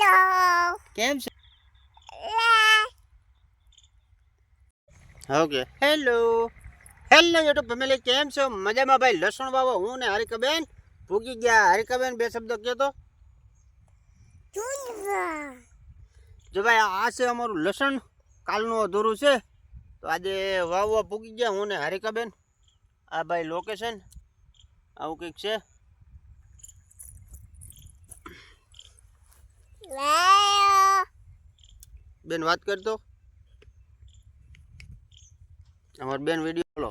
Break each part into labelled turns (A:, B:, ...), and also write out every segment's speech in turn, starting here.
A: Hello
B: કેમ છે? Okay. Hello hello YouTube family કેમ છો? મજામાં ભાઈ. લસણ વાવો. હું ને હરિકાબેન ભૂગી ગયા. હરિકાબેન બે શબ્દો
A: કહેતો.
B: જો ભાઈ આ છે અમારું લસણ. કાલનું અધૂરું છે. તો આજે વાવવા પૂગી ગયા હું ને હરિકાબેન. આ ભાઈ લોકેશન આવું કંઈક છે. બેન વાત કરતો અમાર બેન વીડિયો બોલો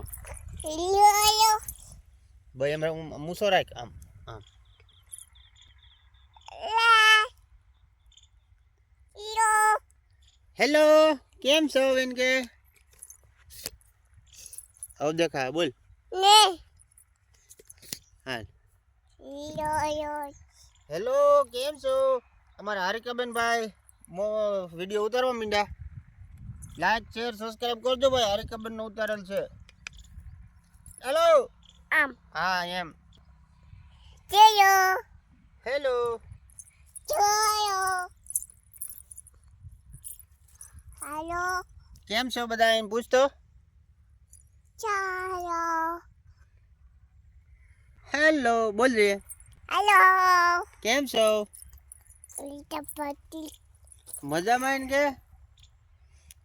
A: લ્યો
B: ભાઈ એમ મૂસો રાખ આમ આમ
A: લા યો
B: હેલો કેમ છો બેન કે આવ દેખા બોલ
A: ને
B: હા
A: યો યો
B: હેલો કેમ છો અમારા હારિકાબેન ભાઈ મો વીડિયો ઉતારવા મીંડ્યા. લાઈક શેર સબસ્ક્રાઇબ કરજો ભાઈ હારિકાબેન નો ઉતારેલ છે. હેલો
A: આમ.
B: હા એમ.
A: ચયો
B: હેલો
A: જોયો. હેલો.
B: કેમ છો બધા? એમ પૂછતો.
A: ચાલો.
B: હેલો બોલ રે.
A: હેલો.
B: કેમ છો? મજામાં એને કે?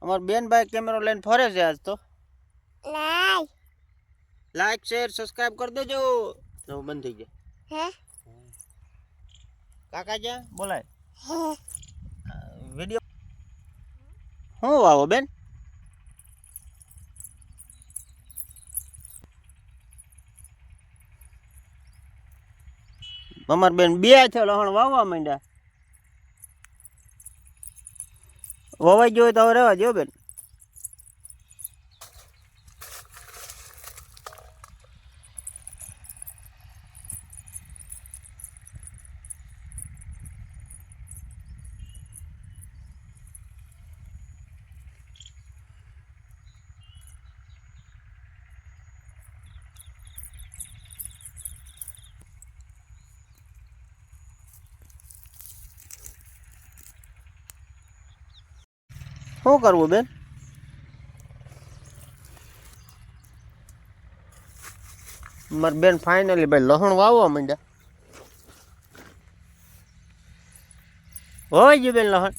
B: અમાર બેન ભાઈ કેમેરો લઈને ફરે છે આજ તો.
A: લાઈક
B: લાઈક શેર સબસ્ક્રાઇબ કરી દેજો. તો બંધ થઈ જાય
A: હે?
B: કાકા જ્યાં બોલાય. વીડિયો હું વાવો બેન? અમાર બેન બે છે લહણ વાવવા માંડ્યા. વવાઈ ગયો હોય તો હવે રહેવા જો બેન. શું કરવું બેન? મારી બેન ફાઇનલી ભાઈ લસણ વાવવા માંડ્યા. હોય ગયું બેન લહણ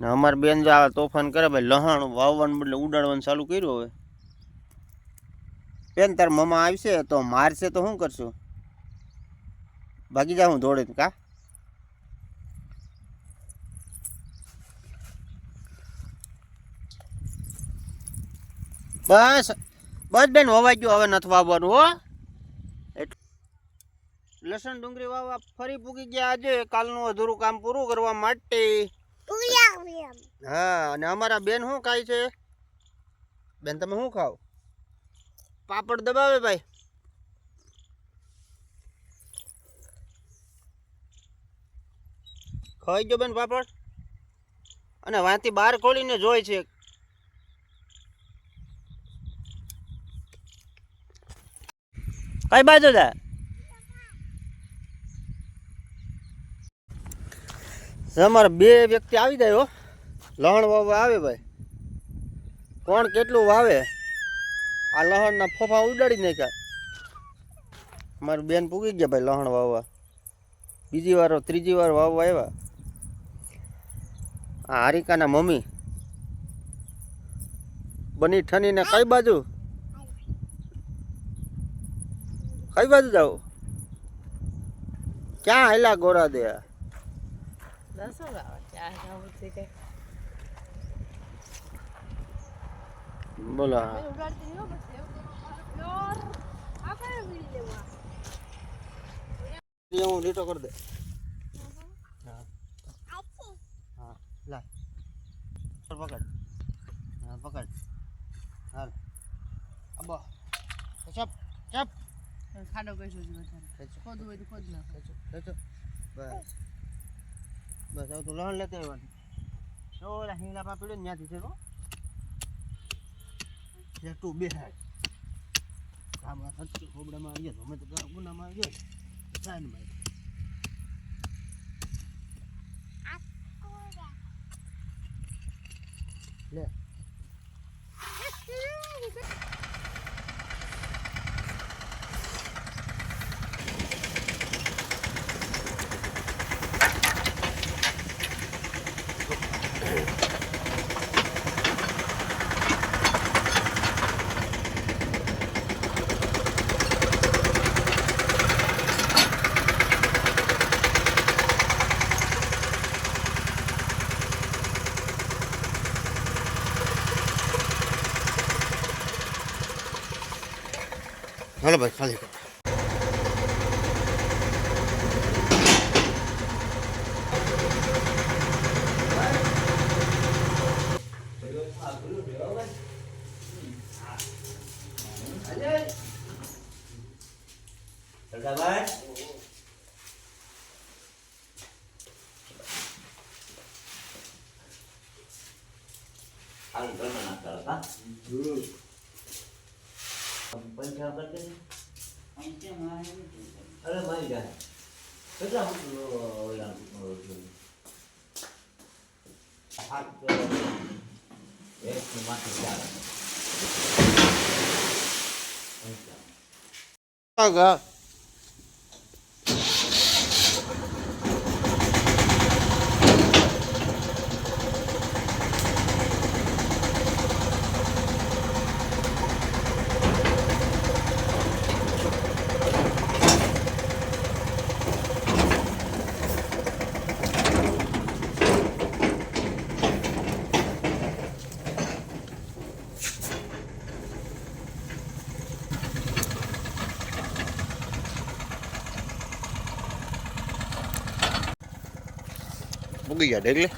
B: ને અમાર બેન જો આ તોફાન કરે ભાઈ, લહણ, વાવવાનું બદલે ઉડાડવાનું ચાલુ કર્યું હવે. બેન, તાર મમ્મા આવશે તો મારશે તો શું કરશું? ભાગી જા હું દોડે કા? બસ બસ બેન, વવાઈ ગયું, હવે નથી વાવવાનું, હો. લસણ ડુંગળી વાવવા ફરી પૂગી ગયા આજે, કાલનું અધૂરું કામ પૂરું કરવા માટે. હા અને અમારા બેન શું ખાય છે? બેન તમે શું ખાવ? પાપડ દબાવે ભાઈ. ખાઈ ગયો બેન પાપડ? અને વાંથી બહાર ખોલીને જોઈ છે. કઈ બાજુ જા? અમારે બે વ્યક્તિ આવી જાય હો. લહણ વાવવા આવે ભાઈ. કોણ કેટલું વાવે? આ લહણના ફોફા ઉડાડી નાખ્યા. અમારી બેન પૂગી ગયા ભાઈ લહણ વાવવા. બીજી વાર ત્રીજી વાર વાવવા આવ્યા. આ હારિકાના મમ્મી. બની ઠનીને કઈ બાજુ? કઈ બાજુ જાઓ? ક્યાં હેલા ગોરા દે બોલો હું લીટો કરી દે હા હા લા પકડ હા પકડ હાલ અબો ચપ ચપ
C: ખાડો કઈ સુધી વધારે ખોદવું હોય તો ખોદ નાખો
B: બસ બસ, હવે તો લહણ લેતો આવવાનું તો ઓલા હિંગલા પા પડ્યો ને ત્યાંથી છે જે તું બેહાડ ગામડા સચ્ચો ખોબડામાં આવી ગયો અમે તો ગુનામાં આવી ગયો સાઈડમાં લે. હાલો ભાઈ ખાલી કર.
C: પંચા કરતે અરે મારી જાય કેટલા ઓલા હાથ એક ચાર.
B: મૂકી ગયા ડેગલે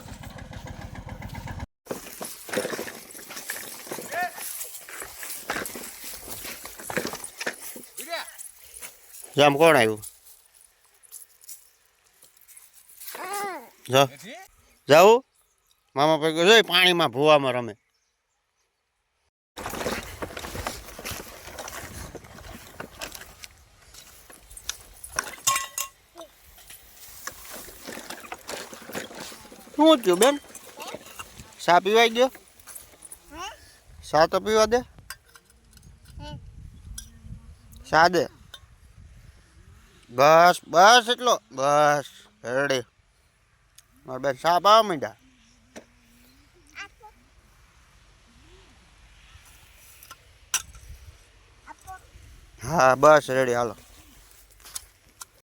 B: જામ કોણ આવ્યું જા જાવું મામા પૈકી જોઈ પાણીમાં ભૂવામાં રમે શું થયું બેન ચા પીવાઈ ગયો ચા તો પીવા દે ચા દે બસ બસ એટલો બસ રેડી મારા બેન ચા પાવા માંડ્યા હા બસ રેડી હાલો